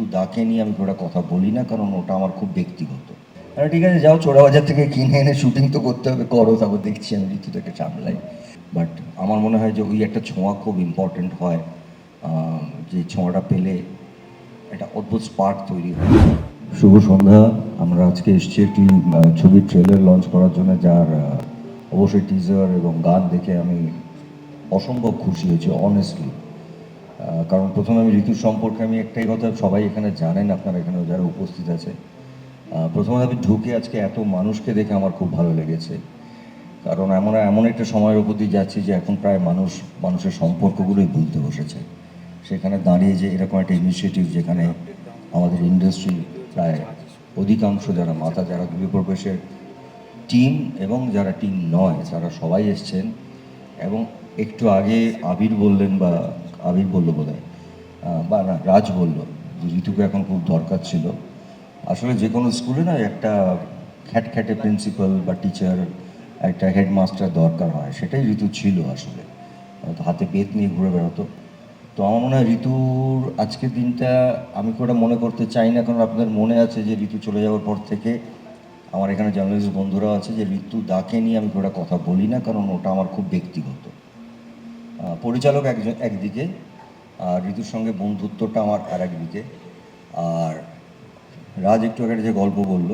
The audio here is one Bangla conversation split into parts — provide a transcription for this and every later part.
ঋতু দাকে নিয়ে আমি ওটা কথা বলি না, কারণ ওটা আমার খুব ব্যক্তিগত। আরে ঠিক আছে, যাও চোরাবাজার থেকে কিনে এনে শুটিং তো করতে হবে, করো, তারপর দেখছি আমি ঋতুটাকে সামলাই। বাট আমার মনে হয় যে ওই একটা ছোঁয়া খুব ইম্পর্টেন্ট হয় যে ছোঁয়াটা পেলে একটা অদ্ভুত স্পার্ক তৈরি হয়। শুভ সন্ধ্যা, আমরা আজকে এসেছি একটি ছবির ট্রেলার লঞ্চ করার জন্য, যার অবশ্যই টিজার এবং গান দেখে আমি অসম্ভব খুশি হয়েছি অনেস্টলি কারণ প্রথমে আমি ঋতুর সম্পর্কে আমি একটাই কথা, সবাই এখানে জানেন, আপনারা এখানে যারা উপস্থিত আছে প্রথমে আমি ঢুকে আজকে এত মানুষকে দেখে আমার খুব ভালো লেগেছে। কারণ আমরা এমন একটা সময়ের উপর দিয়ে যাচ্ছি যে এখন প্রায় মানুষ, মানুষের সম্পর্কগুলোই ভুলতে বসেছে। সেখানে দাঁড়িয়ে যে এরকম একটা ইনিশিয়েটিভ যেখানে আমাদের ইন্ডাস্ট্রি প্রায় অধিকাংশ যারা মাথা যারা দুই প্রবেশের টিম এবং যারা টিম নয়, তারা সবাই এসছেন। এবং একটু আগে আবির বললেন বা আবির বলল বোধ হয় বা না, রাজ বলল যে ঋতুকে এখন খুব দরকার ছিল। আসলে যে কোনো স্কুলে না একটা খ্যাটখ্যাটে প্রিন্সিপাল বা টিচার একটা হেডমাস্টার দরকার হয়, সেটাই ঋতু ছিল আসলে। হাতে বেত নিয়ে ঘুরে বেড়াতো। তো আমার মনে হয় ঋতুর আজকের দিনটা আমি খুব মনে করতে চাই না, কারণ আপনাদের মনে আছে যে ঋতু চলে যাওয়ার পর থেকে আমার এখানে জার্নালিস্ট বন্ধুরাও আছে যে ঋতু দাকে নিয়ে আমি খুব কথা বলি না, কারণ ওটা আমার খুব ব্যক্তিগত। পরিচালক একজন একদিকে আর ঋতুর সঙ্গে বন্ধুত্বটা আমার আর একদিকে আর রাজ একটু আগে যে গল্প বলল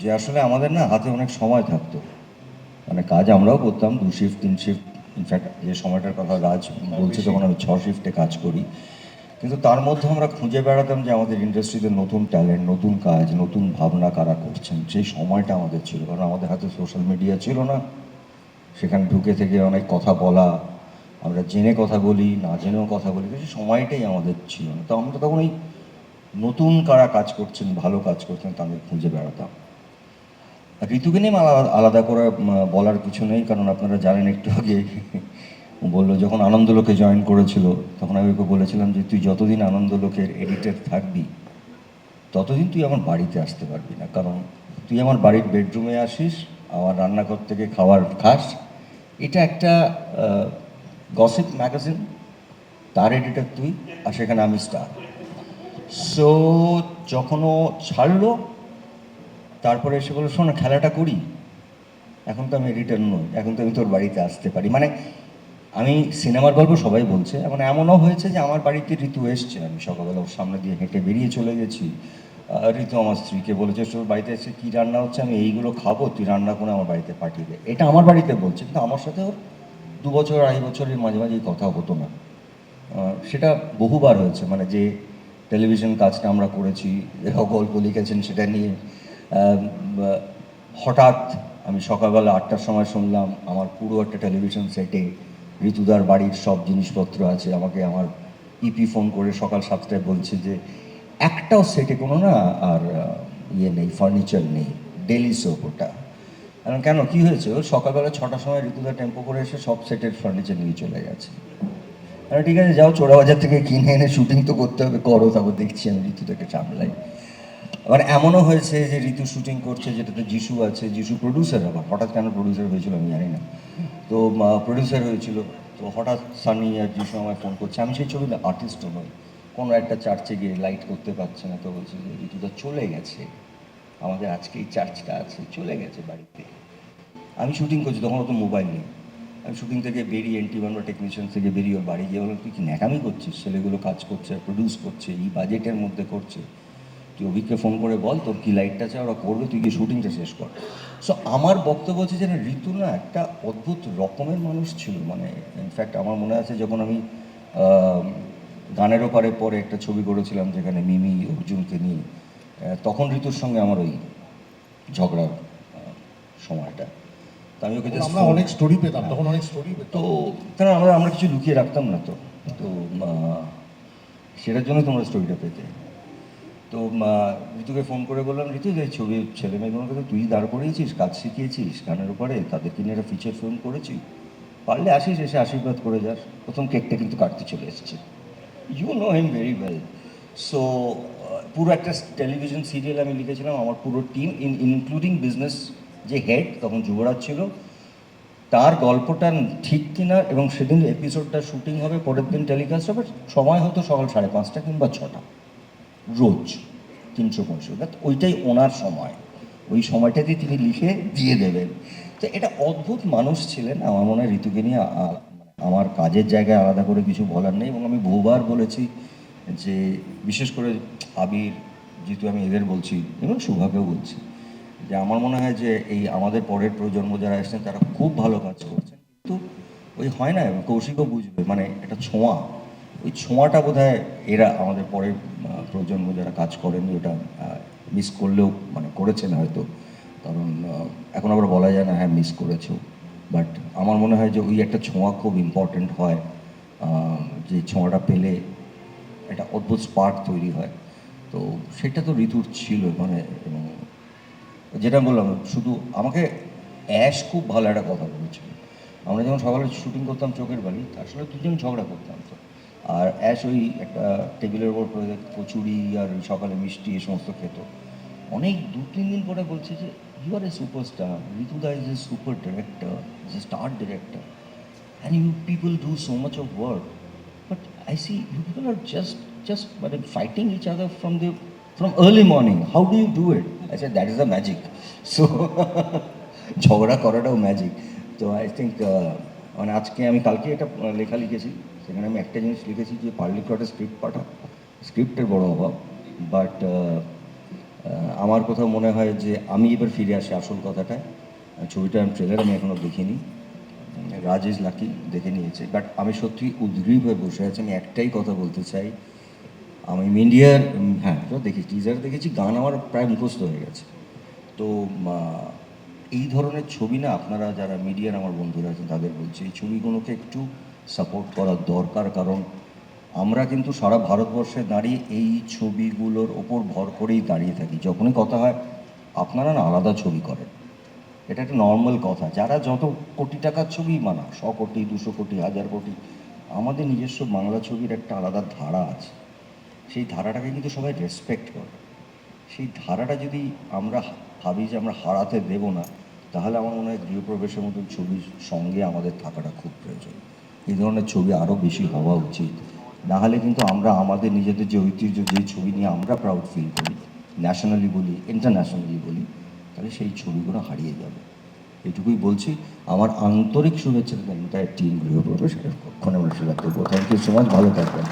যে আসলে আমাদের না হাতে অনেক সময় থাকতো। মানে কাজ আমরাও করতাম দু শিফট তিন শিফট ইনফ্যাক্ট যে সময়টার কথা রাজ বলছে তখন আমি ছ শিফটে কাজ করি। কিন্তু তার মধ্যে আমরা খুঁজে বেড়াতাম যে আমাদের ইন্ডাস্ট্রিতে নতুন ট্যালেন্ট নতুন কাজ নতুন ভাবনা কারা করছেন। সেই সময়টা আমাদের ছিল কারণ আমাদের হাতে সোশ্যাল মিডিয়া ছিল না। সেখানে ঢুকে থেকে অনেক কথা বলা আমরা জেনে কথা বলি, না জেনেও কথা বলি, বেশি সময়টাই আমাদের ছিল না। তো আমরা তখন ওই নতুন কারা কাজ করছেন, ভালো কাজ করছেন, তাদের খুঁজে বেড়াতাম। ঋতুকে নিয়ে আলাদা আলাদা করে বলার কিছু নেই, কারণ আপনারা জানেন একটু আগে বলল, যখন আনন্দলোকে জয়েন করেছিল, তখন আমি ওকে বলেছিলাম যে, তুই যতদিন আনন্দলোকের এডিটর থাকবি, ততদিন তুই আমার বাড়িতে আসতে পারবি না। কারণ তুই আমার বাড়ির বেডরুমে আসিস আমার রান্নাঘর থেকে খাবার খাস। এটা একটা গসিপ ম্যাগাজিন তার এডিটর তুই, আর সেখানে আমি স্টার সো যখন ও ছাড়লো, তারপরে এসে বলল, শোনো, খেলাটা করি। এখন তো আমি এডিটর নই, এখন তো আমি তোর বাড়িতে আসতে পারি। মানে আমি সিনেমার গল্প সবাই বলছে মানে এমনও হয়েছে যে আমার বাড়িতে ঋতু এসছে। আমি সকালবেলা ওর সামনে দিয়ে হেঁটে বেরিয়ে চলে গেছি। ঋতু আমার স্ত্রীকে বলেছে, তোর বাড়িতে এসে কী রান্না হচ্ছে? আমি এইগুলো খাব, তুই রান্না করে আমার বাড়িতে পাঠিয়ে দে। এটা আমার বাড়িতে বলছে, কিন্তু আমার সাথে ওর দু বছর আড়াই বছরের মাঝে মাঝে কথা হতো না। সেটা বহুবার হয়েছে মানে যে টেলিভিশন কাজটা আমরা করেছি, এরাও গল্প লিখেছেন, সেটা নিয়ে হঠাৎ আমি সকালবেলা আটটার সময় শুনলাম, আমার পুরো একটা টেলিভিশন সেটে ঋতুদার বাড়ির সব জিনিসপত্র আছে, আমাকে আমার ইপি ফোন করে সকাল সাতটায় বলছে যে, একটাও সেটে কোনো না, আর ইয়ে নেই ফার্নিচার নেই ডেলি সোপ ওটা। কারণ কেন? কি হয়েছে? সকালবেলা ছটার সময় ঋতুদা টেম্পো করে এসে সব সেটের ফার্নিচার নিয়ে চলে গেছে। আরে ঠিক আছে, যাও চোরা বাজার থেকে কিনে এনে শুটিং তো করতে হবে, করো তারপর দেখছি আমি ঋতুটাকে সামলাই। মানে এমনও হয়েছে যে ঋতু শুটিং করছে, যেটাতে যিশু আছে, যিশু প্রডিউসার আবার। হঠাৎ কেন প্রডিউসার হয়েছিল আমি জানি না। তো প্রডিউসার হয়েছিল। তো হঠাৎ সানি আর যিশু আমায় ফোন করছে। আমি সেই ছবিতে আর্টিস্টও নই। কোনো একটা চার্চে গিয়ে লাইট করতে পারছে না, তো বলছে যে ঋতুটা চলে গেছে। আমাদের আজকে এই চার্চটা আছে, চলে গেছে বাড়িতে। আমি শুটিং করছি, তখন অত মোবাইল নেই। আমি শুটিং থেকে বেরিয়ে এনটি ওয়ান বা টেকনিশিয়ান থেকে বেরিয়ে ওর বাড়ি গিয়ে বললাম, তুই কি ন্যাকামি করছিস? ছেলেগুলো কাজ করছে প্রডিউস করছে, এই বাজেটের মধ্যে করছে। তুই অভিককে ফোন করে বল, তোর কি লাইটটা চাই ওরা করবে, তুই গিয়ে শুটিংটা শেষ কর। সো আমার বক্তব্য হচ্ছে যে ঋতু না একটা অদ্ভুত রকমের মানুষ ছিল। মানে ইনফ্যাক্ট আমার মনে আছে যখন আমি গানের ওপারে পরে একটা ছবি করেছিলাম, যেখানে মিমি, অর্জুনকে নিয়ে। তখন ঋতুর সঙ্গে আমার ওই ঝগড়ার সময়টা। তো আমি ওকে আমরা অনেক স্টোরি পেতাম তখন অনেক স্টোরি তো তারা আমরা আমরা কিছু লুকিয়ে রাখতাম না তো। তো সেটার জন্য তোমরা স্টোরিটা পেতে। তো ঋতুকে ফোন করে বললাম ঋতু যে ছবি ছেলে মেয়েগুলোকে তো তুই দাঁড় করিয়েছিস কাজ শিখিয়েছিস গানের উপরে তাদেরকে নিয়ে একটা ফিচার ফিল্ম করেছি। পারলে আসিস এসে আশীর্বাদ করে যাস। প্রথম কেকটা কিন্তু কাটতে চলে এসেছে। You know him very well so পুরো একটা টেলিভিশন সিরিয়াল আমি লিখেছিলাম, আমার পুরো টিম ইন ইনক্লুডিং বিজনেস যে হেড তখন যুবরাজ ছিল, তার গল্পটা ঠিক কিনা এবং সেদিন এপিসোডটা শুটিং হবে, পরের দিন টেলিকাস্ট হবে, সময় হতো সকাল সাড়ে পাঁচটা কিংবা ছটা, রোজ তিনশো পঁয়ষট্টি ওইটাই ওনার সময়, ওই সময়টাতেই তিনি লিখে দিয়ে দেবেন। তো এটা অদ্ভুত মানুষ ছিলেন, আমার মনে হয় ঋতুকে নিয়ে আ- আমার কাজের জায়গায় আলাদা করে কিছু বলার নেই, এবং আমি বহুবার বলেছি যে বিশেষ করে আবির, যেহেতু আমি এদের বলছি, এবং শুভাকেও বলছি, যে আমার মনে হয় যে এই আমাদের পরের প্রজন্ম যারা এসেছেন, তারা খুব ভালো কাজ করছেন। কিন্তু ওই হয় না, কৌশিকও বুঝবে মানে একটা ছোঁয়া। ওই ছোঁয়াটা বোধ এরা আমাদের পরের প্রজন্ম যারা কাজ করেনি, ওটা মিস করলেও মানে করেছেন হয়তো। কারণ এখন আবার বলা যায় না হ্যাঁ মিস করেছ। বাট আমার মনে হয় যে ওই একটা ছোঁয়া খুব ইম্পর্ট্যান্ট হয় যে ছোঁয়াটা পেলে একটা অদ্ভুত স্পার্ক তৈরি হয়। তো সেটা তো ঋতুর ছিল মানে যেটা বললাম, শুধু আমাকে অ্যাশ খুব ভালো একটা কথা বলেছিল। আমরা যখন সকালে শুটিং করতাম চোখের বাড়ি আসলে দুজন ঝগড়া করতাম তো। আর অ্যাশ ওই একটা টেবিলের ওপর পড়ে কচুরি আর সকালে মিষ্টি এ সমস্ত খেত। অনেক দু, তিন দিন পরে বলছে যে you are a superstar ঋতুদা is a super director is a star director and you people do so much of work. But i see you people are just just, but fighting each other from the, from early morning. How do you do it? I said, that is the magic. So, ঝগড়া করাটাও ম্যাজিক তো আই থিঙ্ক মানে আজকে আমি কালকে একটা লেখা লিখেছি। সেখানে আমি একটা জিনিস লিখেছি যে পারলে একটা স্ক্রিপ্ট পাঠা স্ক্রিপ্টের বড় অভাব। বাট আমার কথা মনে হয় যে আমি এবার ফিরে আসি আসল কথাটায়। ছবিটা আমি ট্রেলার আমি এখনও দেখিনি। রাজ ইজ লাকি দেখে নিয়েছে। বাট আমি সত্যি উদ্গ্রীব হয়ে বসে আছি, আমি একটাই কথা বলতে চাই। আমি মিডিয়ার হ্যাঁ দেখি টিজার দেখেছি, গান আমার প্রায় মুখস্থ হয়ে গেছে। তো এই ধরনের ছবি না আপনারা যারা মিডিয়ার আমার বন্ধুরা আছেন, তাদের বলছি, এই ছবিগুলোকে একটু সাপোর্ট করা দরকার। কারণ আমরা কিন্তু সারা ভারতবর্ষে দাঁড়িয়ে এই ছবিগুলোর ওপর ভর করেই দাঁড়িয়ে থাকি। যখনই কথা হয়, আপনারা না আলাদা ছবি করেন। এটা একটা নর্মাল কথা। যারা যত কোটি টাকার ছবি মানা শ কোটি, দুশো কোটি, হাজার কোটি, আমাদের নিজস্ব বাংলা ছবির একটা আলাদা ধারা আছে। সেই ধারাটাকে কিন্তু সবাই রেসপেক্ট করে। সেই ধারাটা যদি আমরা ভাবি যে আমরা হারাতে দেব না, তাহলে আমার মনে হয় গৃহপ্রবেশের মতন ছবির সঙ্গে আমাদের থাকাটা খুব প্রয়োজন। এই ধরনের ছবি আরও বেশি হওয়া উচিত। না হলে কিন্তু আমরা আমাদের নিজেদের যে ঐতিহ্য, যে ছবি নিয়ে আমরা প্রাউড ফিল করি ন্যাশনালি বলি ইন্টারন্যাশনালি বলি তাহলে সেই ছবিগুলো হারিয়ে যাবে। এটুকুই বলছি। আমার আন্তরিক শুভেচ্ছা এন্টায়ার টিম গৃহপ্রবেশ কক্ষণে আমরা করব থ্যাংক ইউ সো মাচ ভালো থাকবেন।